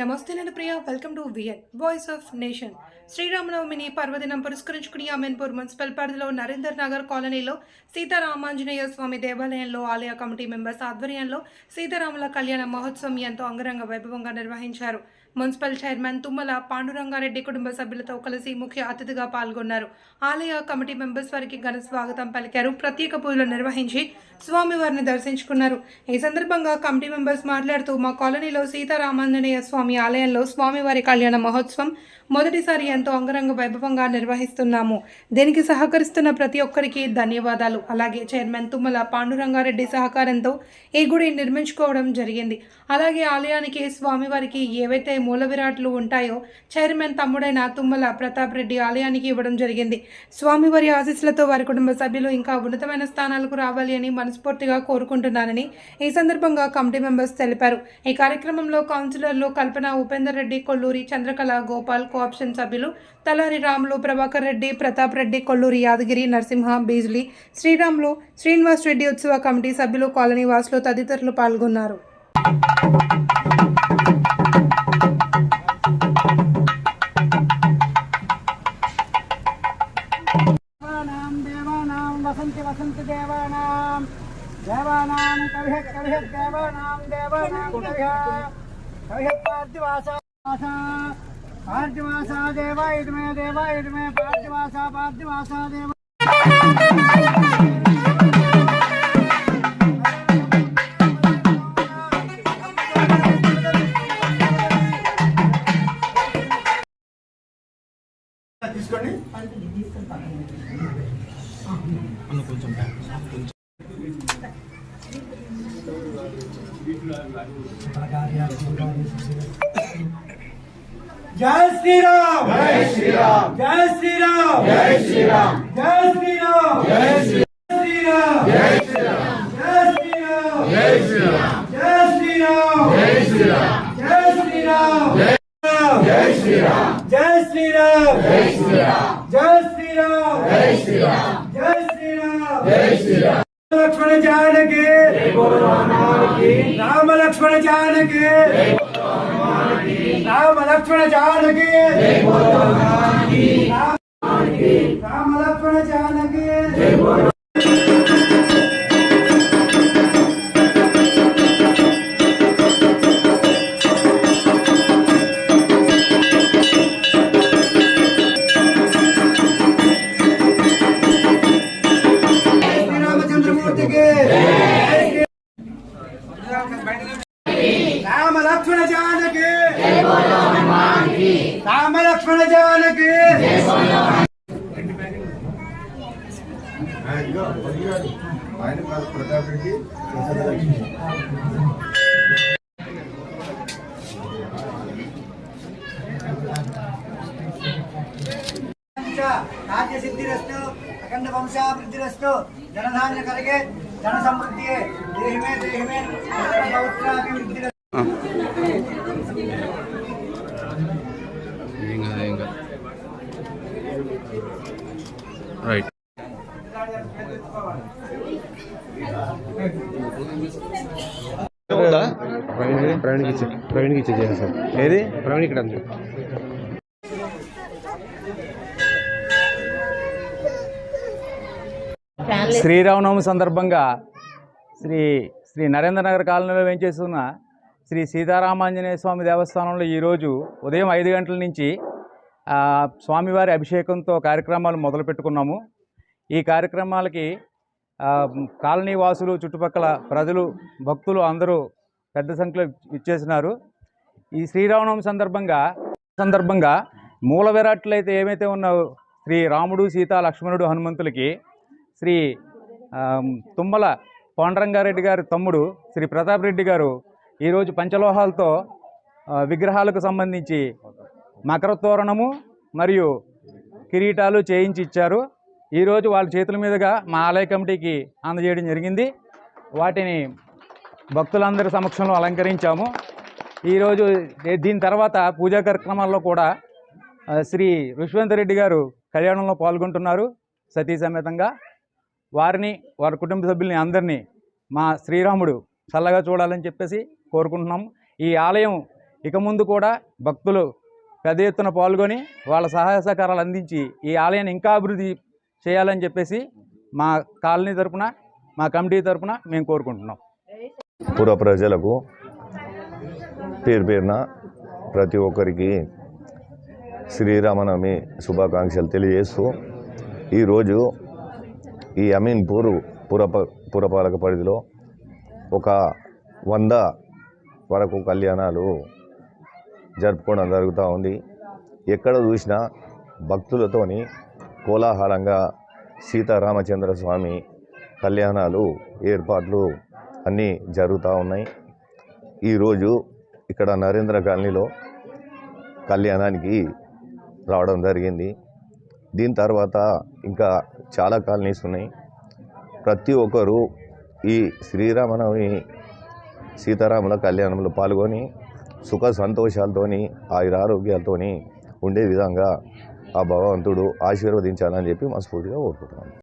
నమస్తే నేను Priya. Welcome to VN voice of nation శ్రీరామనవమిని పర్వదినం పురస్కరించుకుని అమీన్పూర్ మున్సిపల్ పరిధిలో నరేందర్ నగర్ కాలనీలో సీతారామాంజనేయ స్వామి దేవాలయంలో ఆలయ కమిటీ మెంబర్స్ ఆధ్వర్యంలో సీతారాముల కళ్యాణ మహోత్సవం ఎంతో అంగరంగ వైభవంగా నిర్వహించారు. మున్సిపల్ చైర్మన్ తుమ్మల పాండురంగారెడ్డి కుటుంబ సభ్యులతో కలిసి ముఖ్య అతిథిగా పాల్గొన్నారు. ఆలయ కమిటీ మెంబర్స్ వారికి ఘన స్వాగతం పలికారు. ప్రత్యేక పూజలు నిర్వహించి స్వామివారిని దర్శించుకున్నారు. ఈ సందర్భంగా కమిటీ మెంబర్స్ మాట్లాడుతూ మా కాలనీలో సీతారామాంజనేయ స్వామి ఆలయంలో స్వామివారి కళ్యాణ మహోత్సవం మొదటిసారి ఎంతో అంగరంగ వైభవంగా నిర్వహిస్తున్నాము. దీనికి సహకరిస్తున్న ప్రతి ఒక్కరికి ధన్యవాదాలు. అలాగే చైర్మన్ తుమ్మల పాండురంగారెడ్డి సహకారంతో ఈ గుడి నిర్మించుకోవడం జరిగింది. అలాగే ఆలయానికి స్వామివారికి ఏవైతే మూల విరాట్లు ఉంటాయో చైర్మన్ తమ్ముడైన తుమ్మల ప్రతాప్ రెడ్డి ఆలయానికి ఇవ్వడం జరిగింది. స్వామివారి ఆశీస్సులతో వారి కుటుంబ సభ్యులు ఇంకా ఉన్నతమైన స్థానాలకు రావాలి అని మనస్ఫూర్తిగా కోరుకుంటున్నానని ఈ సందర్భంగా కమిటీ మెంబర్స్ తెలిపారు. ఈ కార్యక్రమంలో కౌన్సిలర్లు కల్పన ఉపేందర్ రెడ్డి కొల్లూరి చంద్రకళ గోపాల్ కోఆప్షన్ సభ్యులు తలారి రాములు ప్రభాకర్ రెడ్డి ప్రతాప్ రెడ్డి కొల్లూరి యాదగిరి నరసింహ బీజ్లీ శ్రీరాములు శ్రీనివాస్ రెడ్డి ఉత్సవ కమిటీ సభ్యులు కాలనీ వాసులు తదితరులు పాల్గొన్నారు. वसन्ति वसन्ति देवानां देवानां कविः कविः देवानां देवानां कविः कविः पार्थिवासा पार्थिवासा देव इदमे देव इदमे पार्थिवासा पार्थिवासा देव తీసుకోండి జై శ్రీరామ్! జై శ్రీరామ్! జై శ్రీరామ్! జై శ్రీరామ్! జై శ్రీరామ్! జై శ్రీరామ్! జై శ్రీరామ్! లక్ష్మణ జానకి రామ లక్ష్మణ జానకి రామ లక్ష్మణ జానకి రామ లక్ష్మణ జానకి. రామ లక్ష్మణ జానకి ఆయన ప్రతాప్ రెడ్డి కార్య సిద్ధిరస్తు అఖండ వంశాభివృద్ధిరస్తు జనధాన్య కలిగే జన సమృద్ధి ఏం కాదు ఏం కాదు రైట్ ప్రవీణ్ ప్రవీణ్కి ఇచ్చే ప్రవీణ్కి ఇచ్చే సార్ ఏది ప్రవీణ్ ఇక్కడ ఉంది శ్రీరామనవమి సందర్భంగా శ్రీ శ్రీ నరేంద్రనగర్ కాలనీలో వేయించేస్తున్న శ్రీ సీతారామాంజనేయ స్వామి దేవస్థానంలో ఈరోజు ఉదయం ఐదు గంటల నుంచి స్వామివారి అభిషేకంతో కార్యక్రమాలు మొదలు పెట్టుకున్నాము. ఈ కార్యక్రమాలకి కాలనీ వాసులు చుట్టుపక్కల ప్రజలు భక్తులు అందరూ పెద్ద సంఖ్యలో ఇచ్చేసినారు. ఈ శ్రీరామనవమి సందర్భంగా సందర్భంగా మూల విరాట్లయితే ఏమైతే ఉన్నాయో శ్రీ రాముడు సీత లక్ష్మణుడు హనుమంతులకి శ్రీ తుమ్మల పాండరంగారెడ్డి గారి తమ్ముడు శ్రీ ప్రతాప్ రెడ్డి గారు ఈరోజు పంచలోహాలతో విగ్రహాలకు సంబంధించి మకర తోరణము మరియు కిరీటాలు చేయించి ఇచ్చారు. ఈరోజు వాళ్ళ చేతుల మీదుగా మా ఆలయ కమిటీకి అందజేయడం జరిగింది. వాటిని భక్తులందరి సమక్షంలో అలంకరించాము. ఈరోజు దీని తర్వాత పూజా కార్యక్రమాల్లో కూడా శ్రీ రుష్వంత్ రెడ్డి గారు కళ్యాణంలో పాల్గొంటున్నారు సతీ సమేతంగా. వారిని వారి కుటుంబ సభ్యుల్ని అందరినీ మా శ్రీరాముడు చల్లగా చూడాలని చెప్పేసి కోరుకుంటున్నాం. ఈ ఆలయం ఇక ముందు కూడా భక్తులు పెద్ద ఎత్తున పాల్గొని వాళ్ళ సహాయ సహకారాలు అందించి ఈ ఆలయాన్ని ఇంకా అభివృద్ధి చేయాలని చెప్పేసి మా కాలనీ తరపున మా కమిటీ తరపున మేము కోరుకుంటున్నాం. పుర ప్రజలకు పేరు పేరున ప్రతి ఒక్కరికి శ్రీరామనవమి శుభాకాంక్షలు తెలియజేస్తూ ఈరోజు ఈ అమీన్పూర్ పురప పురపాలక పరిధిలో ఒక వంద వరకు కళ్యాణాలు జరుపుకోవడం జరుగుతూ ఉంది. ఎక్కడ చూసినా భక్తులతోని కోలాహలంగా సీతారామచంద్ర స్వామి కళ్యాణాలు ఏర్పాట్లు అన్నీ జరుగుతూ ఉన్నాయి. ఈరోజు ఇక్కడ నరేంద్ర కాలనీలో కళ్యాణానికి రావడం జరిగింది. దీని తర్వాత ఇంకా చాలా కాలనీస్ ఉన్నాయి. ప్రతి ఒక్కరూ ఈ శ్రీరామనవమి సీతారాముల కళ్యాణంలో పాల్గొని సుఖ సంతోషాలతోని ఆయురారోగ్యాలతోని ఉండే విధంగా ఆ భగవంతుడు ఆశీర్వదించాలని చెప్పి మనస్ఫూర్తిగా కోరుకుంటున్నాను.